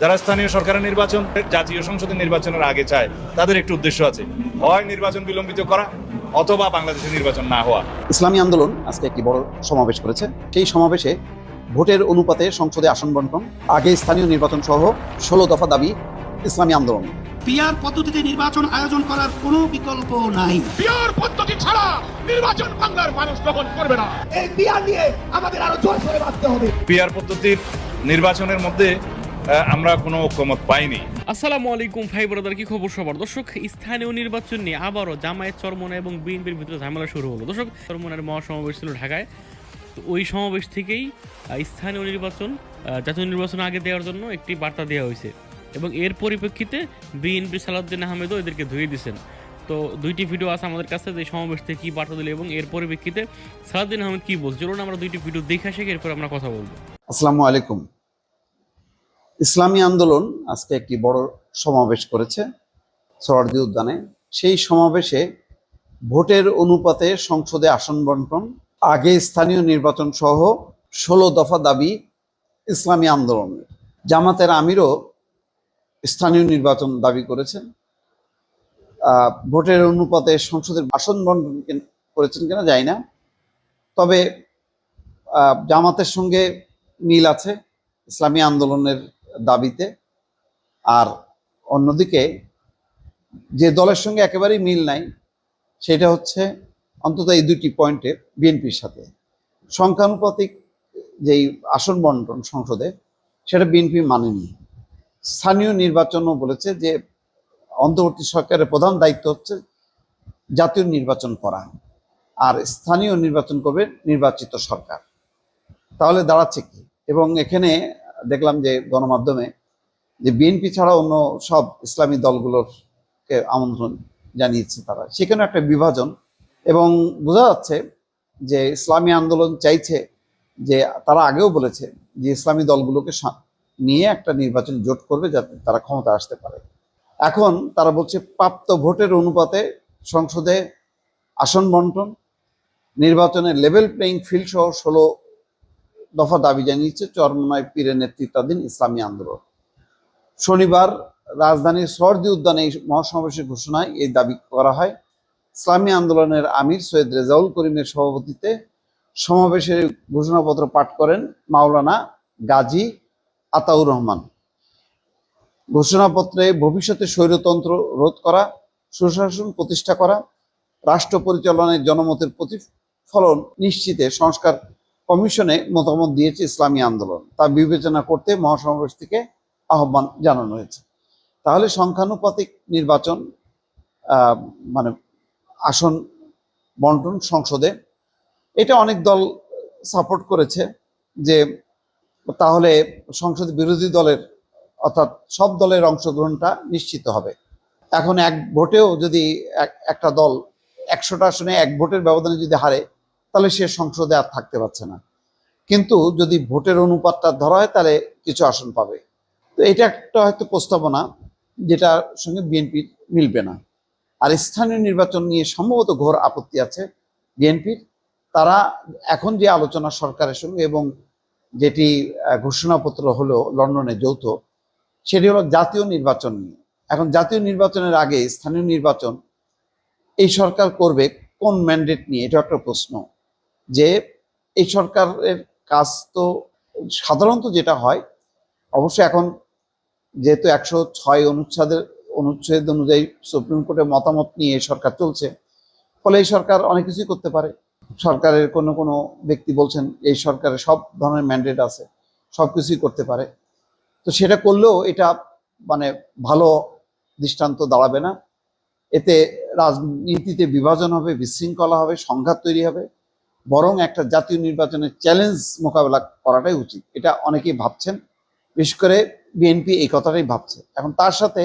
যারা স্থানীয় সরকারের নির্বাচন জাতীয় সংসদের নির্বাচনের আগে চায় তাদের একটু উদ্দেশ্য আছে। হয় নির্বাচন বিলম্বিত করা অথবা বাংলাদেশে নির্বাচন না হওয়া। ইসলামী আন্দোলন আজকে একটি বড় সমাবেশ করেছে। সেই সমাবেশে ভোটের অনুপাতে সংসদে আসন বন্টন আগে স্থানীয় নির্বাচন সহ ষোলো দফা দাবি ইসলামী আন্দোলন। পিয়ার পদ্ধতিতে নির্বাচন আয়োজন করার কোনো বিকল্প নাই। পিওর পদ্ধতি ছাড়া নির্বাচন বাংলার মানুষ গ্রহণ করবে না। এই বিয়ার নিয়ে আমাদের আরও জোর করে বাঁচতে হবে। পিয়ার পদ্ধতির নির্বাচনের মধ্যে আমরা কোনো ঐক্যমত পাইনি। আসসালামু আলাইকুম ভাই ব্রাদার কি খবর সবার? দর্শক স্থানীয় নির্বাচন নিয়ে আবারও জামায়াত চরমনা এবং বিএনপির ভিতরে ঝামেলা শুরু হলো। দর্শক চরমনার মহাসমাবেশ ছিল ঢাকায়। তো ওই সমাবেশ থেকেই স্থানীয় নির্বাচন জাতীয় নির্বাচন আগে দেওয়ার জন্য একটি বার্তা দেওয়া হয়েছে এবং এর পরিপ্রেক্ষিতে বিএনপি সালাউদ্দিন আহমেদও এদেরকে ধুয়ে দিয়েছেন। তো দুইটি ভিডিও আছে আমাদের কাছে যে সমাবেশ থেকে কী বার্তা দিল এবং এর পরিপ্রেক্ষিতে সালাউদ্দিন আহমেদ কী বলছে? চলুন আমরা দুইটি ভিডিও দেখে আসি এরপর আমরা কথা বলব। আসসালামু আলাইকুম। ইসলামী আন্দোলন আজকে একটি বড় সমাবেশ করেছে সরদি উদ্যানে। সেই সমাবেশে ভোটের অনুপাতে সংসদে আসন বন্টন, আগে স্থানীয় নির্বাচন সহ ষোলো দফা দাবি ইসলামী আন্দোলনের। জামাতের আমিরও স্থানীয় নির্বাচন দাবি করেছেন। ভোটের অনুপাতে সংসদের আসন বন্টন করেছেন কিনা জানি না। তবে জামাতের সঙ্গে মিল আছে ইসলামী আন্দোলনের দাবিতে। আর অন্যদিকে যে দলের সঙ্গে একেবারেই মিল নাই, সেটা হচ্ছে অন্তত এই দুটি পয়েন্টে বিএনপির সাথে। সংখ্যানুপাতিক যেই আসন বন্টন সংসদে, সেটা বিএনপি মানেনি। স্থানীয় নির্বাচনও বলেছে যে অন্তর্বর্তী সরকারের প্রধান দায়িত্ব হচ্ছে জাতীয় নির্বাচন করা, আর স্থানীয় নির্বাচন করবে নির্বাচিত সরকার। তাহলে দাঁড়াচ্ছে কি? এবং এখানে দেখলাম যে গণমাধ্যমে যে বিএনপি ছাড়া অন্য সব ইসলামী দলগুলোকে আমন্ত্রণ জানিয়েছে তারা। সেখানে একটা বিভাজন এবং বোঝা যাচ্ছে যে ইসলামী আন্দোলন চাইছে যে তারা আগেও বলেছে যে ইসলামী দলগুলোকে নিয়ে একটা নির্বাচন জোট করবে যাতে তারা ক্ষমতা আসতে পারে। এখন তারা বলছে প্রাপ্ত ভোটের অনুপাতে সংসদে আসন বন্টন, নির্বাচনের লেভেল প্লেইং ফিল্ড সহ ষোলো দফা দাবি জানিয়েছে চরমনায় পীরের নেতৃত্বাধীন ইসলামী আন্দোলন। শনিবার রাজধানীর সরদি উদ্যানে এই মহাসমাবেশের ঘোষণায় এই দাবি করা হয়, ইসলামী আন্দোলনের আমির সৈয়দ রেজাউল করিমের সভাপতিতে সমাবেশের ঘোষণাপত্র পাঠ করেন মাওলানা গাজী আতাউর রহমান। ঘোষণাপত্রে ভবিষ্যতে স্বৈরতন্ত্র রোধ করা, সুশাসন প্রতিষ্ঠা করা, রাষ্ট্র পরিচালনায় জনমতের প্রতিফলন নিশ্চিতে সংস্কার কমিশনে মতামত দিয়েছে ইসলামী আন্দোলন। তা বিবেচনা করতে মহাসমাবেশ থেকে আহ্বান জানানো হয়েছে। তাহলে সংখ্যানুপাতিক নির্বাচন মানে আসন বন্টন সংসদে এটা অনেক দল সাপোর্ট করেছে যে তাহলে সংসদ বিরোধী দলের অর্থাৎ সব দলের অংশগ্রহণটা নিশ্চিত হবে। এখন এক ভোটেও যদি এক- একটা দল একশোটা আসনে এক ভোটের ব্যবধানে যদি হারে তাহলে সে সংসদে আর থাকতে পারছে না। কিন্তু যদি ভোটের অনুপাতটা ধরা হয়, তাহলে কিছু আসন পাবে। তো এটা একটা হয়তো প্রস্তাবনা যেটার সঙ্গে বিএনপির মিলবে না। আর স্থানীয় নির্বাচন নিয়ে সম্ভবত ঘোর আপত্তি আছে বিএনপির তারা এখন যে আলোচনা সরকারের সঙ্গে এবং যেটি ঘোষণাপত্র হলো লন্ডনে যৌথ, সেটি হলো জাতীয় নির্বাচন নিয়ে। এখন জাতীয় নির্বাচনের আগে স্থানীয় নির্বাচন এই সরকার করবে কোন ম্যান্ডেট নিয়ে এটা একটা প্রশ্ন। যে এই সরকারের কাজ তো সাধারণত যেটা হয় অবশ্য এখন যেহেতু একশো ছয় অনুচ্ছেদের, অনুচ্ছেদ অনুযায়ী সুপ্রিম কোর্টের মতামত নিয়ে এই সরকার চলছে, ফলে এই সরকার অনেক কিছুই করতে পারে। সরকারের কোনো কোনো ব্যক্তি বলছেন এই সরকারের সব ধরনের ম্যান্ডেট আছে, সব কিছুই করতে পারে। তো সেটা করলেও এটা মানে ভালো দৃষ্টান্ত দাঁড়াবে না। এতে রাজনীতিতে বিভাজন হবে, বিশৃঙ্খলা হবে, সংঘাত তৈরি হবে। বরং একটা জাতীয় নির্বাচনের চ্যালেঞ্জ মোকাবেলা করাটাই উচিত। এটা অনেকেই ভাবছেন, বিশেষ করে বিএনপি এই কথাটাই ভাবছে। এখন তার সাথে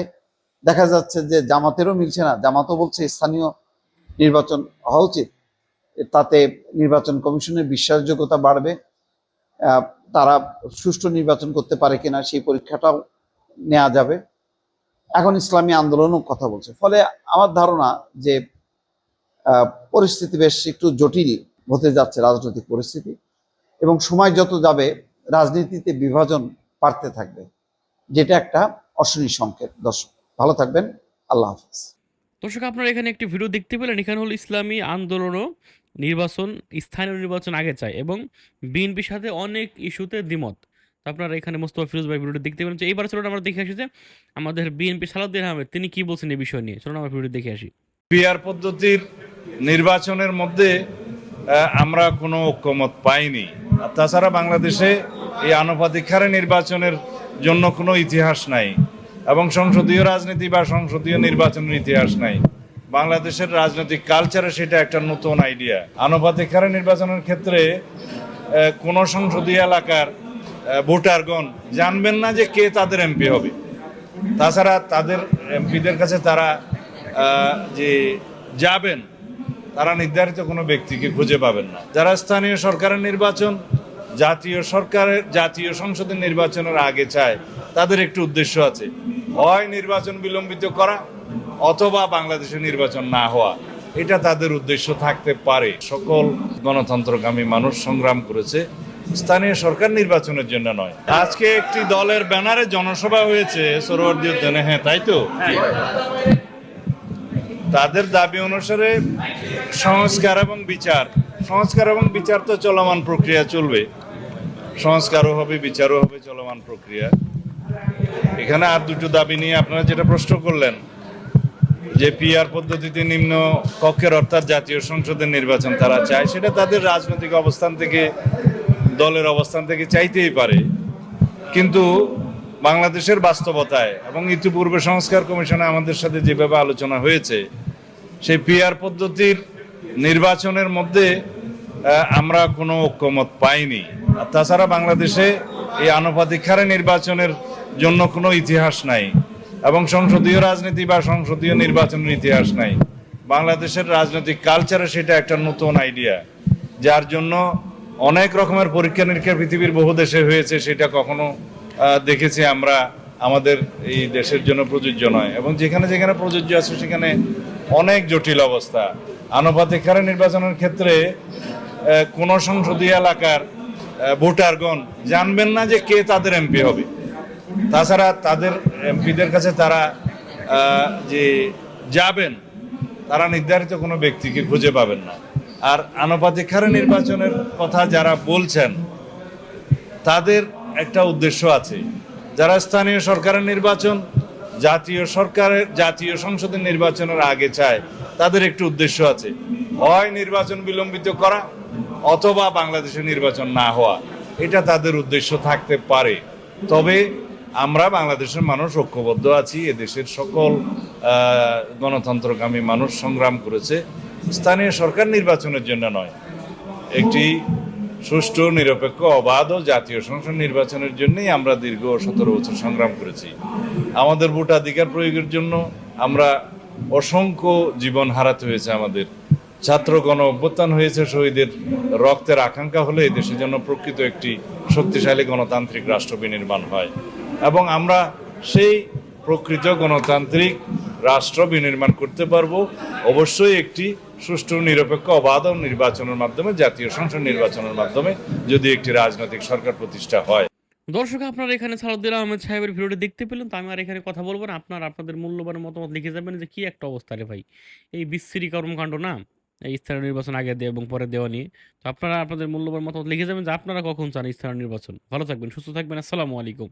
দেখা যাচ্ছে যে জামাতেরও মিলছে না, জামাতও বলছে স্থানীয় নির্বাচন হওয়া উচিত। তাতে নির্বাচন কমিশনের বিশ্বাসযোগ্যতা বাড়বে। তারা সুষ্ঠু নির্বাচন করতে পারে কিনা সেই পরীক্ষাটাও নেওয়া যাবে। এখন ইসলামী আন্দোলনও কথা বলছে। ফলে আমার ধারণা যে পরিস্থিতি বেশ একটু জটিল। হতে যাচ্ছে রাজনৈতিক পরিস্থিতি এবং সময় যত যাবে রাজনীতিতে বিভাজন পারতে থাকবে। যেটা একটা অশনি সংকেত। দর্শক ভালো থাকবেন। আল্লাহ হাফিজ। দর্শক আপনারা এখানে একটি ভিডিও দেখতে পেলেন। এখানে হলো ইসলামী আন্দোলনও নির্বাচন স্থানীয় নির্বাচন আগে চায় এবং বিএনপির সাথে অনেক ইস্যুতে দ্বিমত। তো আপনারা এখানে মোস্তফা ফিরোজ ভাই ভিডিওটি দেখতে পেলেন। এইবার চলুন আমরা দেখে আসি যে আমাদের বিএনপি সালাউদ্দিন আহমেদ তিনি কি বলছেন এই বিষয় নিয়ে? চলুন আমরা ভিডিও দেখে আসি। পিআর পদ্ধতির নির্বাচনের মধ্যে আমরা কোনো ঐক্যমত পাইনি। তাছাড়া বাংলাদেশে এই আনুপাতিক হারে নির্বাচনের জন্য কোনো ইতিহাস নাই এবং সংসদীয় রাজনীতি বা সংসদীয় নির্বাচনের ইতিহাস নাই। বাংলাদেশের রাজনৈতিক কালচারে সেটা একটা নতুন আইডিয়া। আনুপাতিক হারে নির্বাচনের ক্ষেত্রে কোন সংসদীয় এলাকার ভোটারগণ জানবেন না যে কে তাদের এমপি হবে। তাছাড়া তাদের এমপিদের কাছে তারা যে যাবেন তারা নির্ধারিত কোনো ব্যক্তিকে খুঁজে পাবেন না। যারা স্থানীয় সরকারের নির্বাচন, জাতীয় সরকারের, জাতীয় সংসদের নির্বাচনের আগে চায়, তাদের একটু উদ্দেশ্য আছে, হয় নির্বাচন বিলম্বিত করা অথবা বাংলাদেশে নির্বাচন না হওয়া। এটা তাদের উদ্দেশ্য থাকতে পারে। সকল গণতন্ত্রকামী মানুষ সংগ্রাম করেছে, স্থানীয় সরকার নির্বাচনের জন্য নয়। আজকে একটি দলের ব্যানারে জনসভা হয়েছে সরোয়ার্দী উদ্যানে হ্যাঁ তাই তো? তাদের দাবি অনুসারে সংস্কার এবং বিচার। সংস্কার এবং বিচার তো চলমান প্রক্রিয়া চলবে। সংস্কারও হবে, বিচারও হবে, চলমান প্রক্রিয়া। এখানে আর দুটো দাবি নিয়ে আপনারা যেটা প্রশ্ন করলেন, যে পিআর পদ্ধতিতে নিম্ন কক্ষের অর্থাৎ জাতীয় সংসদের নির্বাচন তারা চায়, সেটা তাদের রাজনৈতিক অবস্থান থেকে, দলের অবস্থান থেকে চাইতেই পারে। কিন্তু বাংলাদেশের বাস্তবতায় এবং ইতিপূর্বে সংস্কার কমিশনে আমাদের সাথে যেভাবে আলোচনা হয়েছে, সেই পিআর পদ্ধতির নির্বাচনের মধ্যে আমরা কোনো ঐক্যমত পাইনি। আর তাছাড়া বাংলাদেশে এই আনুপাতিক হারে নির্বাচনের জন্য কোনো ইতিহাস নাই এবং সংসদীয় রাজনীতি বা সংসদীয় নির্বাচনের ইতিহাস নাই। বাংলাদেশের রাজনৈতিক কালচারে সেটা একটা নতুন আইডিয়া, যার জন্য অনেক রকমের পরীক্ষা নিরীক্ষা পৃথিবীর বহু দেশে হয়েছে, সেটা কখনো দেখেছি আমরা আমাদের এই দেশের জন্য প্রযোজ্য নয়। এবং যেখানে যেখানে প্রযোজ্য আছে, সেখানে অনেক জটিল অবস্থা। আনুপাতিক হারে নির্বাচনের ক্ষেত্রে কোন সংসদীয় এলাকার ভোটারগণ জানবেন না যে কে তাদের এমপি হবে। তাছাড়া তাদের এমপিদের কাছে তারা যে যাবেন, তারা নির্ধারিত কোনো ব্যক্তিকে খুঁজে পাবেন না। আর আনুপাতিক হারে নির্বাচনের কথা যারা বলছেন, তাদের একটা উদ্দেশ্য আছে। যারা স্থানীয় সরকারের নির্বাচন জাতীয় সরকারের, জাতীয় সংসদের নির্বাচনের আগে চায়। তাদের একটু উদ্দেশ্য আছে। হয় নির্বাচন বিলম্বিত করা অথবা বাংলাদেশে নির্বাচন না হওয়া। এটা তাদের উদ্দেশ্য থাকতে পারে। তবে আমরা বাংলাদেশের মানুষ ঐক্যবদ্ধ আছি, এদেশের সকল গণতন্ত্রকামী মানুষ সংগ্রাম করেছে। স্থানীয় সরকার নির্বাচনের জন্য নয়। একটি সুষ্ঠু, নিরপেক্ষ, অবাধ ও জাতীয় সংসদ নির্বাচনের জন্যই আমরা দীর্ঘ সতেরো বছর সংগ্রাম করেছি। আমাদের ভোটাধিকার প্রয়োগের জন্য আমরা অসংখ্য জীবন হারাতে হয়েছে আমাদের। ছাত্র গণ অভ্যুত্থান হয়েছে, শহীদের রক্তের আকাঙ্ক্ষা হলে দেশের জন্য প্রকৃত একটি শক্তিশালী গণতান্ত্রিক রাষ্ট্র বিনির্মাণ হয়। এবং আমরা সেই প্রকৃত গণতান্ত্রিক রাষ্ট্র বিনির্মাণ করতে পারব। অবশ্যই একটি সুষ্ঠু, নিরপেক্ষ, অবাধ নির্বাচনের মাধ্যমে, জাতীয় সংসদ নির্বাচনের মাধ্যমে যদি একটি রাজনৈতিক সরকার প্রতিষ্ঠা হয়। দর্শক, আপনারা এখানে সালাউদ্দিন আহমেদ সাহেবের ভিডিওটি দেখতে পেলেন, তো আমি আর এখানে কথা বলব না। আপনারা আপনাদের মূল্যবান মতামত লিখে যাবেন যে, কি একটা অবস্থা রে ভাই। এই বিশ্রী কর্মকাণ্ড না? এই স্থানীয় নির্বাচন আগে দেওয়া এবং পরে দেওয়া নিয়ে। তো আপনারা আপনাদের মূল্যবান মতামত লিখে যাবেন যে, আপনারা কখন চান স্থানীয় নির্বাচন। ভালো থাকবেন, সুস্থ থাকবেন। আসসালামু আলাইকুম।